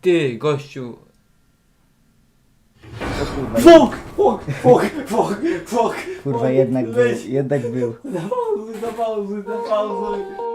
Ty, gościu. Fok! Fok! Fok! Fok! Fok! Kurwa, jednak był, jednak był. Zapauzuj, zapauzuj, zapauzuj.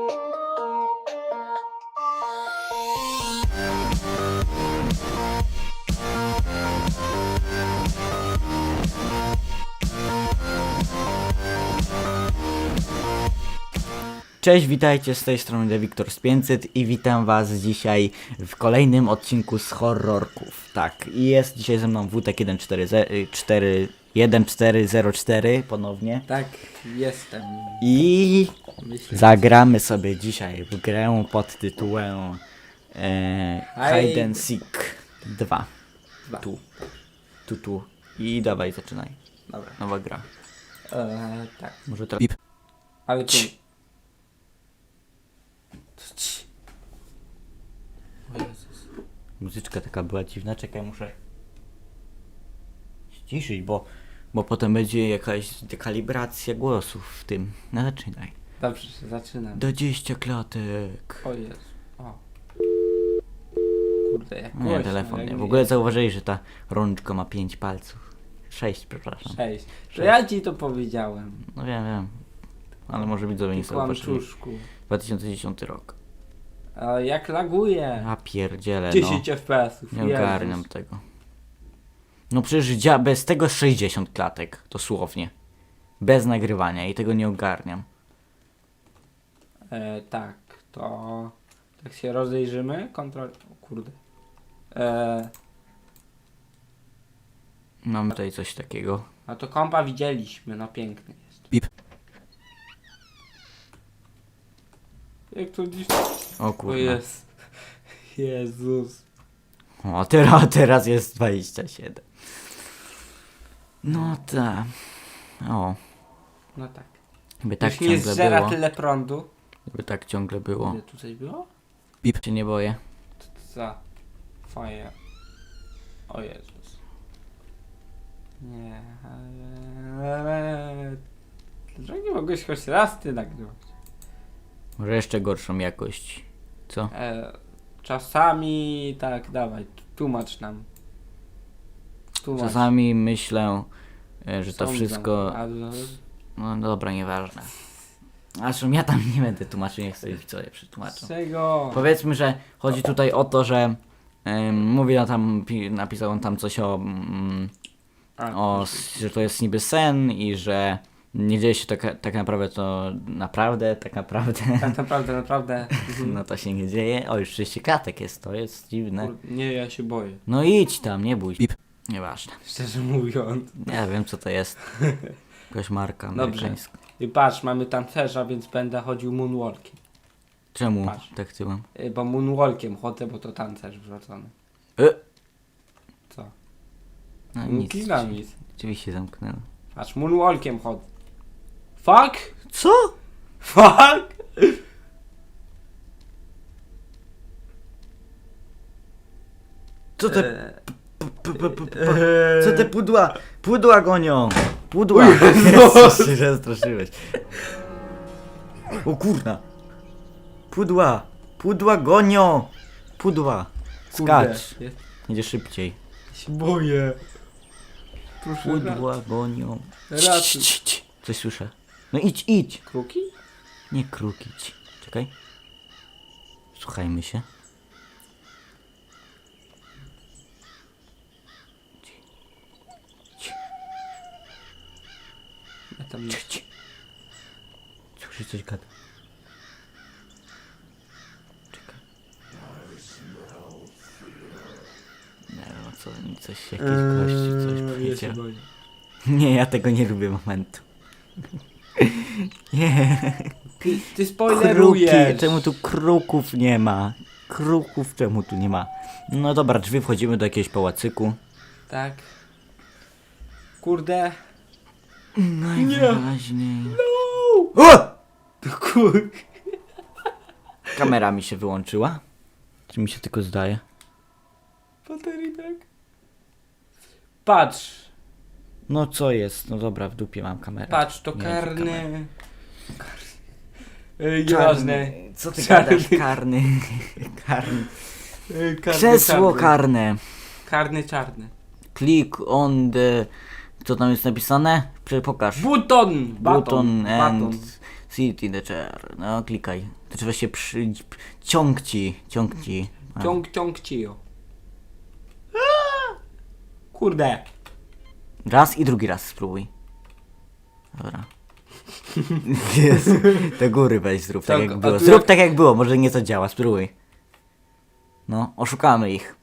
Cześć, witajcie z tej strony The Wiktor z 500 i witam was dzisiaj w kolejnym odcinku z horrorków. Tak, i jest dzisiaj ze mną 140, 1404 ponownie. Tak, jestem. I Myślę. zagramy sobie dzisiaj w grę pod tytułem e, Hide- Hide and Seek 2. Dwa. Tu. Tu, tu. I dawaj, zaczynaj. Dobra. Nowa gra. Eee, tak. Może teraz... Ale tu. Cii. O Jezus. Muzyczka taka była dziwna, czekaj, muszę ściszyć, bo, bo potem będzie jakaś dekalibracja głosów w tym. No zaczynaj. Dobrze, zaczynam. 20 klatek. O Jezu. O. Kurde, jak Nie, głośno, telefon jak nie. W ogóle zauważyli, że ta rączka ma 5 palców. 6, przepraszam. Cześć. To ja ci to powiedziałem. No wiem, wiem. Ale może widzowie nie Ty zauważyli. kłamczuszku. 2010 rok. A jak laguje? A pierdziele, no. 10 FPS-ów. Nie Jezus. ogarniam tego. No przecież dzia bez tego 60 klatek, dosłownie. Bez nagrywania i tego nie ogarniam. E, tak, to tak się rozejrzymy. Kontrol. O kurde. E, Mam tutaj coś takiego. a to kompa widzieliśmy, no piękny jest. Pip. Jak to dziś. O O kurwa. jest. Jezus. O, teraz, teraz jest 27. No tak. O, No tak. by tak nie ciągle zżera było. tyle prądu. By tak ciągle było. Ile tu coś było? Pip się nie boję. Co to za faja? O Jezus. Nie. ale- Dlaczego nie mogłeś choć raz ty nagrywać? Może jeszcze gorszą jakość. Co? E, czasami tak, dawaj, tłumacz nam. Tłumacz. Czasami myślę, e, że to Sądzę. wszystko... No dobra, nieważne. Zresztą ja tam nie będę tłumaczył, niech sobie widzowie przetłumaczą. czego? Powiedzmy, że chodzi tutaj o to, że em, mówi on tam, pi- napisał on tam coś o, mm, A, o s- że to jest niby sen i że nie dzieje się tak, tak naprawdę to naprawdę, tak naprawdę, Tak naprawdę, naprawdę. no to się nie dzieje. O, już 30 klatek jest, to jest dziwne. Nie, ja się boję. No idź tam, nie bój się. Nieważne. Szczerze mówiąc. Nie wiem co to jest. Jakaś marka Dobrze. amerykańska. I patrz, mamy tancerza, więc będę chodził moonwalkiem. Czemu Patrz. tak chcę? Y, Bo moonwalkiem chodzę, bo to tancerz wrzucony. E, Co? no Nic. nic. Dynamit. Oczywiście zamknęło. Patrz, moonwalkiem chodzę. Fuck! Co? Fuck! Co te E, P- p- p- p- Co te pudła? Pudła gonią! Pudła! Jezus! Się zastraszyłeś. O kurna! Pudła! Pudła gonią! Pudła! kurde, Skacz! Jedzie szybciej. się boję. Proszę. Pudła gonią. Cii. Coś słyszę. No idź, idź! Kruki? Nie krukić. Czekaj. Słuchajmy się. Ja tam nie... Cii, cii. Słyszę coś gada. Czekaj. Nie wiem co, coś, jakieś gości coś Eee, się powiedział. Nie, ja tego nie lubię momentu. Nie. Ty, ty Kruki, spoilerujesz. czemu tu kruków nie ma? Kruków czemu tu nie ma? No dobra, drzwi wchodzimy do jakiegoś pałacyku. Tak. Kurde. Najwyraźniej. No! O! To kur... Kamera mi się wyłączyła. Czy mi się tylko zdaje? Baterii tak. Patrz. No co jest? No dobra, w dupie mam kamerę. Patrz, to Nie kamera. Karny. Ej, Nieważne. Co ty Czarny. gadasz? Karny. Karny. Y, karny Krzesło czarny. karne. Karny czarny. Click on the... Co tam jest napisane? Prze- Pokaż. Buton! Baton! Button and Baton. sit in the chair. No, klikaj. To trzeba się przy... Ciąg ci, ciąg ci. A. Ciąg, ciąg cio. Kurde. Raz i drugi raz spróbuj. Dobra. Jezu, te góry weź zrób tak Tak, jak a było. tu Zrób jak- tak jak było, może nie to działa, spróbuj. No, oszukamy ich.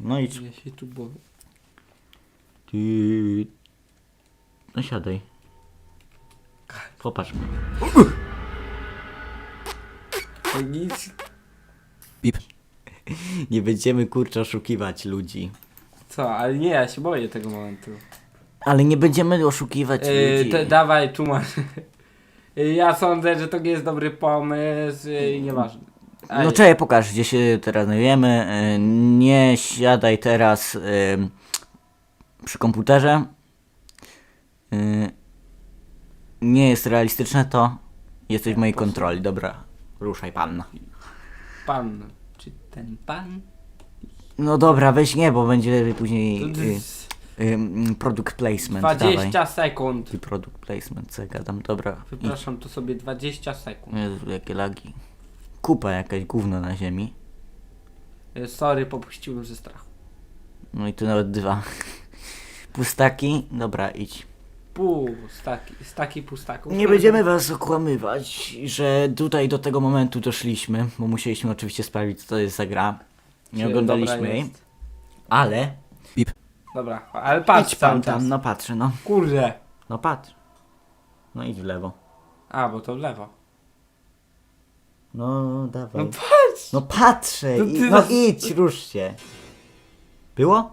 No i... Ja się tu boję. Ty... No siadaj. Popatrz. To Nic. Nie będziemy kurczę oszukiwać ludzi. Co, ale nie, ja się boję tego momentu. Ale nie będziemy oszukiwać Yy, ludzi. te, dawaj, tłumacz. Yy, Ja sądzę, że to nie jest dobry pomysł, yy, nieważne. No Ej, czekaj, pokaż gdzie się teraz znajdujemy. Y, Nie siadaj teraz y, przy komputerze. Y, Nie jest realistyczne to. Jesteś w mojej kontroli, dobra. Ruszaj pan. Pan, czy ten pan? No dobra, weź nie, bo będzie później To y, y, product placement. Dawaj. 20 sekund. I product placement, co ja gadam, dobra. I, Wypraszam, to sobie 20 sekund. Jezu, jakie lagi. Kupa jakaś gówno na ziemi. Yy, Sorry, popuściłem ze strachu. No i tu nawet dwa. Pustaki, dobra, idź. Pół, staki, staki pustaków. Nie będziemy was okłamywać, że tutaj do tego momentu doszliśmy, bo musieliśmy oczywiście sprawdzić, co to jest za gra. Nie Czy oglądaliśmy jej, jest? ale... Dobra, ale patrz idź pan cały tam, no patrzę, no. Kurde. No patrz. No idź w lewo. A, bo to w lewo. No dawaj. No patrz! No patrzę, No ty no nas- idź, rusz się. Było?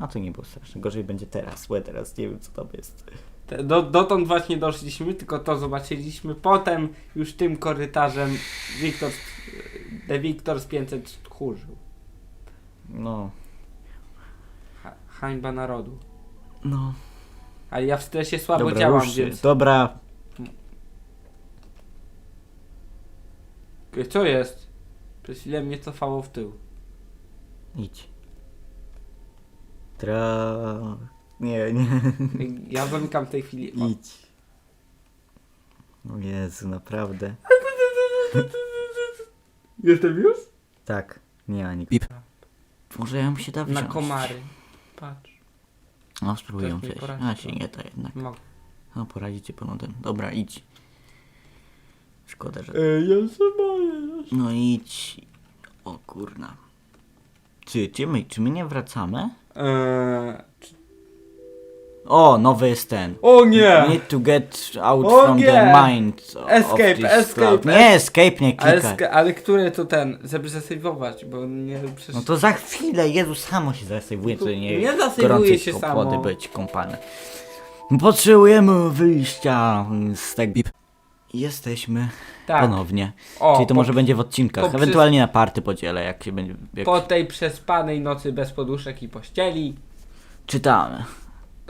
A to nie było straszne, gorzej będzie teraz, ja teraz nie wiem co tam jest. Te- Do, dotąd właśnie doszliśmy, tylko to zobaczyliśmy. Potem już tym korytarzem Wiktor, The z 500 tchórzył. No, hańba narodu. no. Ale ja w stresie słabo Dobra, działam, rusz się. więc... Dobra, Co jest? Przez chwilę mnie cofało w tył. idź. Tra... Nie, nie. Ja zamykam w tej chwili. O, Idź. O Jezu, naprawdę. Jestem już? Tak, nie ma nikogo. Może ja mu się da Na wziąć. komary. Patrz. No, spróbuję Ktoś mi wziąć. poradzi, A się to- nie da jednak. Mogę. No, poradzicie ponotem. Dobra, idź. Szkoda, że... Ej, ja się boję. No idź. O kurna. Czy, czy, my, czy my nie wracamy? Eee, O, nowy jest ten. o nie! Need to get out O from nie! the mind of Escape, this escape, cloud. Nie, escape, nie Ale, klikaj. sk- ale które to ten? Żeby zasejwować, bo nie przecież... No to za chwilę, Jezu, samo się zasejwuje, To to nie, nie zasejwuje gorącej się samo. wody być kąpane. Potrzebujemy wyjścia z tego. Jesteśmy tak. ponownie. O, Czyli to po, może będzie w odcinkach, po ewentualnie na party podzielę, jak się będzie... Jak po tej przespanej nocy bez poduszek i pościeli. Czytamy.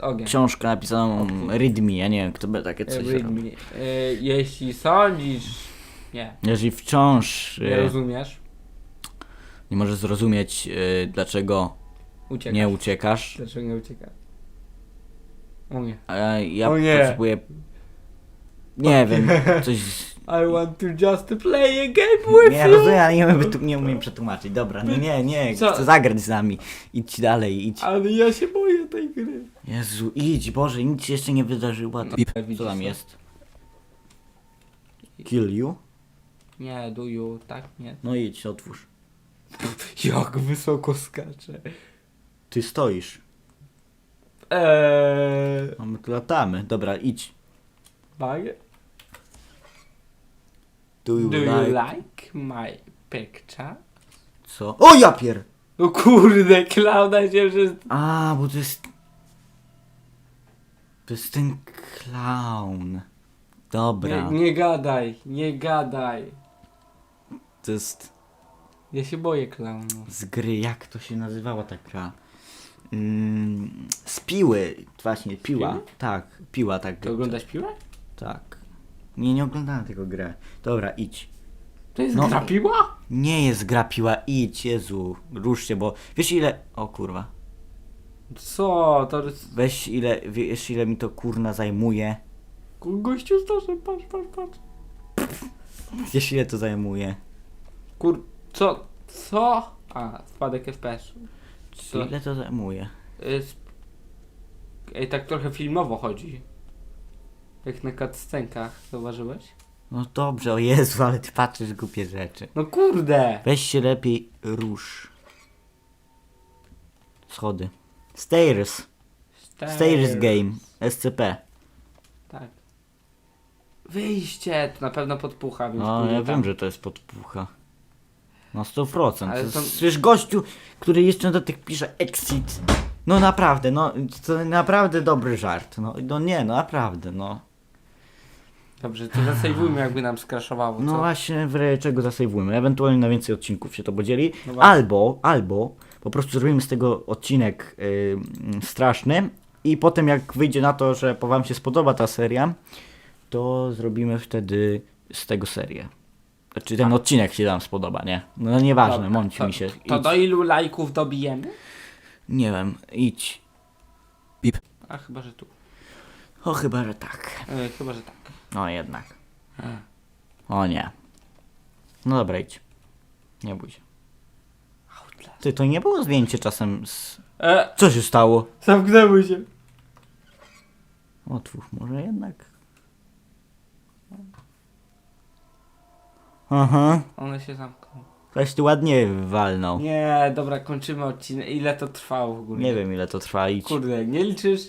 Ogień. Książkę napisaną Read Me, ja nie wiem, kto by takie E, coś read. E, jeśli sądzisz... Nie, Jeżeli wciąż nie e, rozumiesz, nie możesz zrozumieć, e, dlaczego uciekasz. nie uciekasz, Dlaczego nie uciekasz? O nie. a ja O nie. potrzebuję... Nie wiem, coś... I want to just play a game with Nie you. rozumiem, ale nie umiem, wytu- nie umiem przetłumaczyć. Dobra, no nie, nie, Co? chcę zagrać z nami. Idź dalej, idź. Ale ja się boję tej gry. Jezu, idź, Boże, nic się jeszcze nie wydarzyło. To... Co tam jest? Kill you? Nie, do you, tak, nie. No idź, otwórz. Jak wysoko skacze. Ty stoisz. Eee, A my tu latamy. Dobra, idź. bagę? Do you, Do like... you like my picture? Co? O, ja pier... No kurde, Klauda się że... A, bo to jest... To jest ten clown. Dobra, Nie, nie gadaj, nie gadaj. to jest Ja się boję klaunów. z gry, jak to się nazywała ta gra? Mm, z piły, właśnie, piła. piły? Tak, piła, tak. Ty oglądasz piłę? Tak. Nie, nie oglądałem tego grę. Dobra, idź. To jest No. gra piła? Nie jest gra piła, idź, Jezu, rusz się, bo wiesz ile... O kurwa. Co? To jest... Weź ile, wiesz ile mi to kurna zajmuje? Gościu zdążył, patrz, patrz, patrz. Wiesz ile to zajmuje? Kur... Co? Co? A, spadek FPS. Co? Ile to zajmuje? Y, sp- Ej, tak trochę filmowo chodzi. Jak na cutscenkach, zauważyłeś? No dobrze, o Jezu, ale ty patrzysz głupie rzeczy. No kurde! Weź się lepiej rusz. Schody. Stairs. Stairs game. SCP. Tak. Wyjście! To na pewno podpucha, więc No, pójdę ja tam. wiem, że to jest podpucha. Na 100%. Ale Ale to- Przecież gościu, który jeszcze do tych pisze exit. No naprawdę, no to naprawdę dobry żart. No, no nie, no naprawdę, no. Dobrze, to zasejwujmy jakby nam skraszowało, co? No właśnie, w razie czego zasejwujemy. Ewentualnie na więcej odcinków się to podzieli. No właśnie. albo, albo po prostu zrobimy z tego odcinek y, straszny i potem jak wyjdzie na to, że po wam się spodoba ta seria, to zrobimy wtedy z tego serię. Znaczy ten odcinek się wam spodoba, nie? No nieważne, Dobra, mąci to, mi się. To Idź. do ilu lajków dobijemy? Nie wiem, idź. A chyba, że tu. O, chyba, że tak. E, chyba, że tak. No jednak. E. O nie. No dobra, idź. Nie bój się. Outlast. Ty, to nie było zdjęcie czasem z... E, Co się stało? zamknęły się. Otwórz może jednak. Aha. One się zamkną. Ktoś tu ładnie walnął. Nie, Nie, dobra, kończymy odcinek. Ile to trwało w ogóle? wiem ile to trwa idź. Kurde, nie liczysz?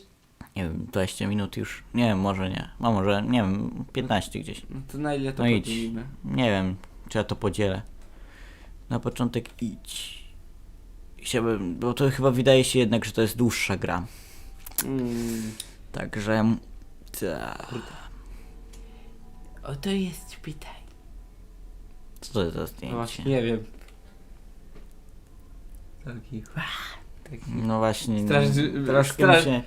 Nie wiem, 20 minut już. Nie wiem, może nie. A może, nie wiem, 15 gdzieś. No to na ile to No idź. podzielimy? Nie wiem, czy ja to podzielę. Na początek idź. Chciałbym, bo to chyba wydaje się jednak, że to jest dłuższa gra. Mm. Także... Ta. O, to jest szpital. Co to jest za No zdjęcie? właśnie, nie wiem. Taki... Taki... No właśnie, Straż- troszkę straż- mi się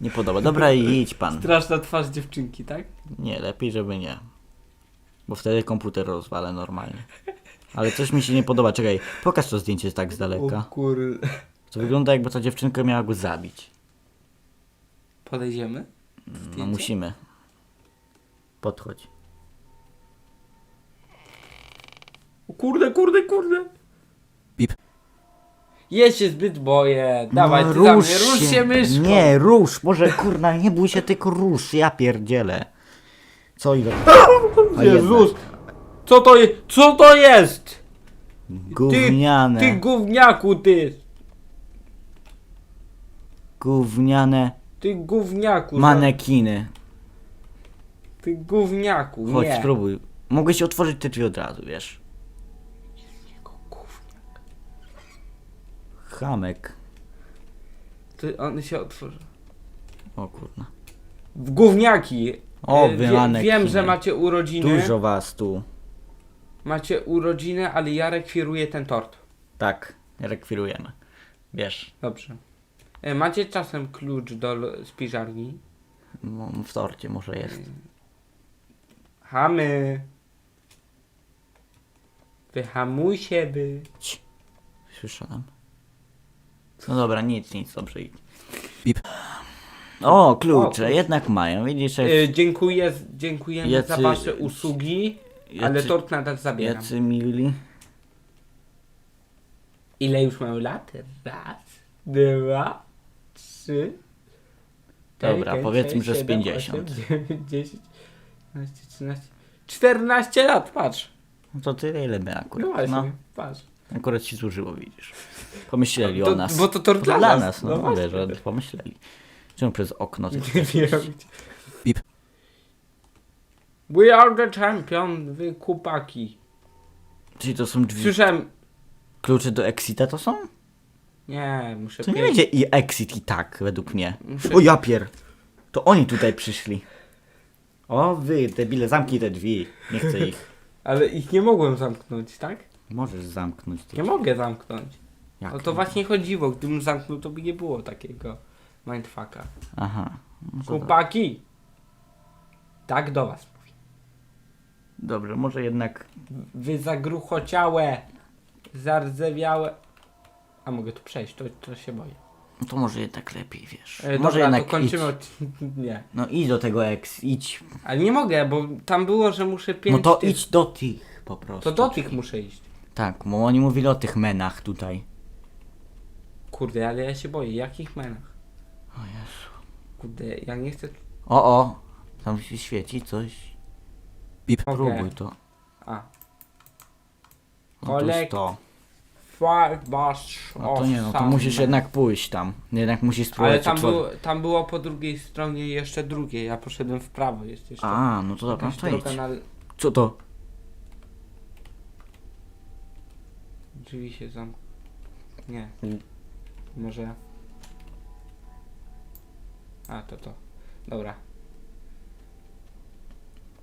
nie podoba. Dobra, idź pan. Straszna twarz dziewczynki, tak? Nie, lepiej, żeby nie. Bo wtedy komputer rozwalę normalnie. Ale coś mi się nie podoba. Czekaj, pokaż to zdjęcie tak z daleka. kurde. To wygląda jakby ta dziewczynka miała go zabić. Podejdziemy? No Zdjęcie? musimy. Podchodź. O kurde, kurde, kurde. Ja się zbyt boję. Dawaj, no, ty za mnie, rusz się myszką. Nie, rusz, może kurna, nie bój się, tylko rusz, ja pierdzielę. Co ile? A Jezus. Co to jest? Co to jest? Gówniane, Ty gówniaku, ty. gówniane Ty gówniaku. manekiny. Ty gówniaku, Chodź, nie. spróbuj. Mogłeś otworzyć te drzwi od razu, wiesz. Chamek. Ty, on się otworzy. O kurna. W Gówniaki. O, manekiny. Wiem, że macie urodziny. Dużo was tu. Macie urodziny, ale ja rekwiruję ten tort. Tak, rekwirujemy. Wiesz, Dobrze. E, Macie czasem klucz do l- spiżarni? mo- w torcie może jest. Hamy. Wyhamuj się, by. Słyszałem. No dobra, nic, nic, dobrze idź. O, klucze, O, jednak mają, widzisz, jak E, dziękuję, dziękujemy Jacy- za wasze usługi, ale jacy- tort nadal zabieram. jacy mili. Ile już mam lat? Raz, dwa, trzy. Dobra, pięć, powiedzmy, sześć, że z siedem, 50. osiem, dziewięć, dziesięć, 12, 13, 14 lat, patrz. No to tyle, ile akurat. No właśnie, No, patrz. akurat ci służyło, widzisz. Pomyśleli To- o nas. bo to tort dla dla nas, nas, no, no mówię, że pomyśleli. Czemu przez okno? ty Nie wiem. Pip. We are the champion, wy kupaki. Czyli to są drzwi. Słyszałem... Klucze do Exita to są? Nie, muszę To nie będzie i Exit i tak, według mnie. Muszę- O ja pier. To oni tutaj przyszli. O wy, debile, zamknij te drzwi. Nie chcę ich. Ale ich nie mogłem zamknąć, tak? Możesz zamknąć. Nie mogę zamknąć. Jak No to nie? właśnie chodziło, gdybym zamknął, to by nie było takiego mindfucka. Aha. No to Chłopaki! Tak do was mówię. Dobrze, może jednak Wy zagruchociałe! Zardzewiałe... A mogę tu przejść, to, to się boję. No to może jednak lepiej, wiesz. E, może dobra, jednak to kończymy idź. odcinek. Nie. No idź do tego ex, idź. Ale nie mogę, bo tam było, że muszę pięć... No to tych- idź do tych po prostu. To do tych muszę iść. Tak, bo oni mówili o tych menach tutaj. Kurde, ale ja się boję. Jakich menach? O Jezu. Kurde, ja nie chcę... O, o! Tam się świeci coś. Pip. Próbuj to. A. No to Kolek- jest to. Five bus No to nie, no to musisz jednak pójść tam. Jednak musisz spróbować Ale tam, otworzyć. było, tam było po drugiej stronie jeszcze drugie. Ja poszedłem w prawo. Jest jeszcze A, no to dobra, jakaś to idź. droga na... Co to? Drzwi się zam... Nie. Może... A, to to. Dobra.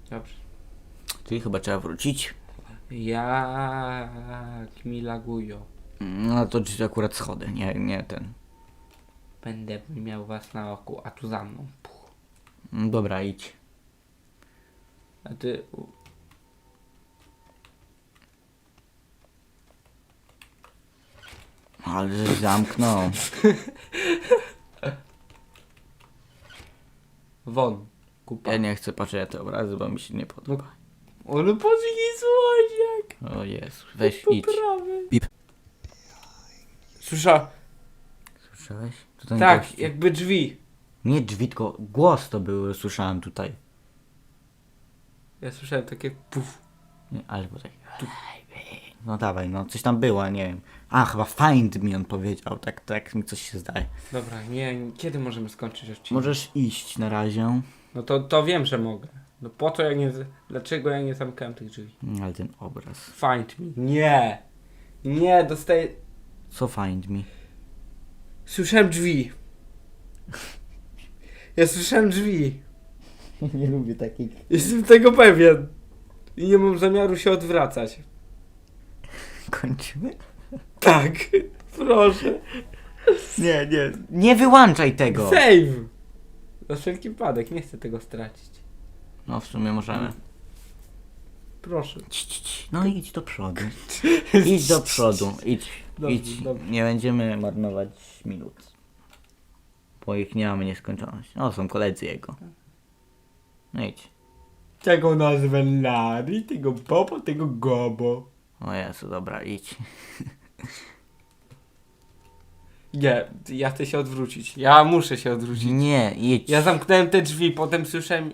Dobrze. Czyli chyba trzeba wrócić. Jak mi lagują. No to drzwi akurat schody, nie, nie ten. Będę miał was na oku, a tu za mną. Puch. No Dobra, idź. A ty... Ale żeś zamknął. Won. Kupa. Ja nie chcę patrzeć na te obrazy, bo mi się nie podoba. Ale patrz jaki słodziak. O Jezu, weź idź. Poprawy. Pip. Słysza... Słyszałeś? To ten Tak, gościu. jakby drzwi. Nie drzwi, tylko głos to był, słyszałem tutaj. Ja słyszałem takie puf. Nie, albo tak. No dawaj, no coś tam było, nie wiem. A, chyba find me on powiedział, tak, tak mi coś się zdaje. Dobra, nie, kiedy możemy skończyć odcinek? Możesz iść na razie. No to, to wiem, że mogę. No po co ja nie... Dlaczego ja nie zamykałem tych drzwi? Ale ten obraz. Find me. Nie. Nie, dostaję... Co find me? Słyszałem drzwi. Ja słyszałem drzwi. nie lubię takich. Jestem tego pewien. I nie mam zamiaru się odwracać. Kończymy? Tak. Proszę. Nie, nie. Nie wyłączaj tego! Save. Na wszelki wypadek, nie chcę tego stracić. No w sumie możemy. Proszę. Ci, ci, ci. No idź do przodu. Idź do przodu, idź. Dobrze, idź. dobrze. Nie będziemy marnować minut. Bo ich nie mamy nieskończoność. O, są koledzy jego. No idź. Tego nazwę Larry, tego Bobo, tego Gobo. O Jezu, dobra, idź. Nie, ja chcę się odwrócić. Ja muszę się odwrócić. Nie, idź. Ja zamknąłem te drzwi, potem słyszałem...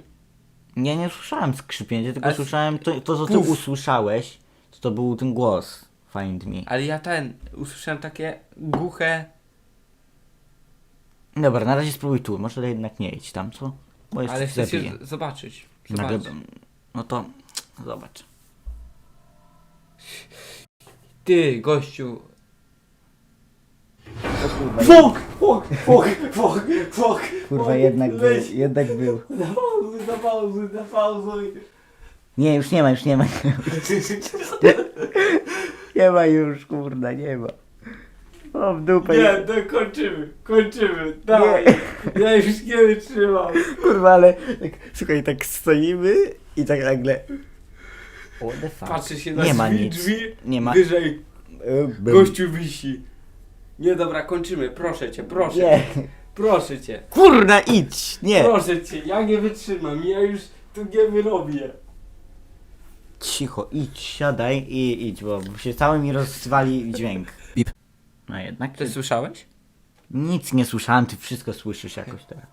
Ja nie słyszałem skrzypięcia, tylko Ale- słyszałem to, to co ty Puf. usłyszałeś. To, to był ten głos. Find me. Ale ja ten, usłyszałem takie głuche... Dobra, na razie spróbuj tu. Może jednak nie idź tam, co? Bo jeszcze Ale chcę się z- zobaczyć. Nagle, Zobacz. no to zobacz. Ty, gościu. Fok! Fok! Fok! Fok! Fok! Kurwa, jednak był, jednak był. Zapauzuj, zapauzuj, zapauzuj. Nie, już nie ma, już nie ma. Nie ma już, kurda, nie ma. O, w dupę. Nie, to kończymy, kończymy. Dawaj. Ja już nie wytrzymam. Kurwa, ale tak, słuchaj, tak stoimy i tak nagle... What the fuck? Patrzy się na nie ma drzwi, nic. drzwi, Nie ma. wyżej gościu wisi. Nie, dobra, kończymy. Proszę cię, proszę. Nie. Proszę cię. Kurna, idź! Nie! Proszę cię, ja nie wytrzymam. Ja już tu nie wyrobię. Cicho, idź, siadaj i idź, bo się cały mi rozwali dźwięk. Pip. No jednak. Ty słyszałeś? Nic nie słyszałem, ty wszystko słyszysz jakoś teraz.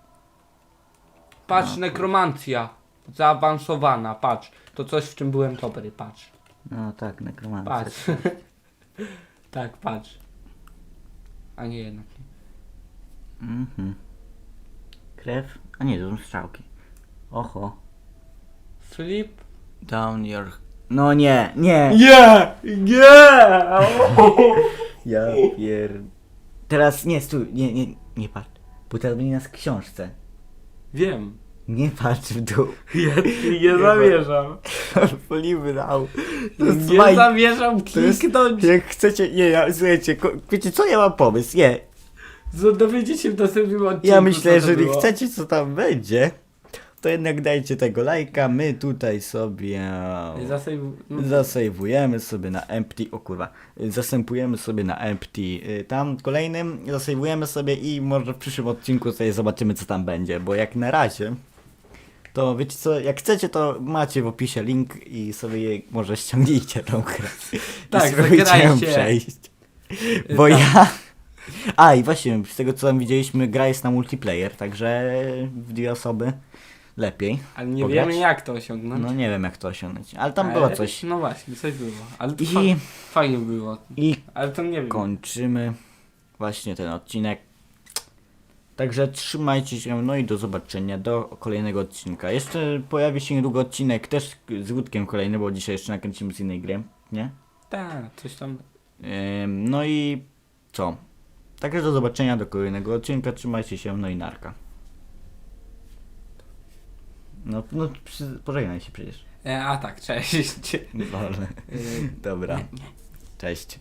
Patrz, No, nekromancja. Zaawansowana, patrz. To coś, w czym byłem dobry, patrz. No tak, nekromancja. Patrz. tak, patrz. A nie jednak nie. Mhm. Krew? A nie, to są strzałki. Oho. Flip. Down your... No nie, nie! Nie! Nie! Ja pier... Teraz nie, stój, nie, nie, nie patrz. Bo teraz będzie nas w książce. Wiem. Nie patrz w dół. Ja nie zamierzam. Poliwy dał. Jest Nie maj- zamierzam kliknąć. Jak chcecie, nie, ja, słuchajcie, ko- wiecie co, ja mam pomysł, nie. Co dowiedziecie się w następnym odcinku. Ja myślę, jeżeli było. chcecie, co tam będzie, to jednak dajcie tego lajka. My tutaj sobie Zasejw... no, zasejwujemy sobie na empty. O kurwa. Zasępujemy sobie na empty. y, Tam kolejnym zasejwujemy sobie i może w przyszłym odcinku sobie zobaczymy co tam będzie, bo jak na razie to wiecie co, jak chcecie to macie w opisie link i sobie je, może ściągnijcie tą grę. Tak, I spróbujcie ją zagrajcie. przejść. y, Bo tak. ja. A i właśnie, z tego co tam widzieliśmy, gra jest na multiplayer, także w dwie osoby lepiej. Ale nie pograć? wiemy jak to osiągnąć. No nie wiem jak to osiągnąć, ale tam Ale- było coś. No właśnie, coś było. Ale to I, fa- fajnie było. I Ale to nie wiem. kończymy właśnie ten odcinek. Także trzymajcie się, no i do zobaczenia, do kolejnego odcinka. Jeszcze pojawi się niedługo odcinek też z Łódkiem kolejny, bo dzisiaj jeszcze nakręcimy z innej gry, nie? Tak, coś tam. Yy, no i co? Także do zobaczenia, do kolejnego odcinka, trzymajcie się, no i narka. No, no pożegnaj się przecież. E, a tak, cześć. Wolne. Dobra. Cześć.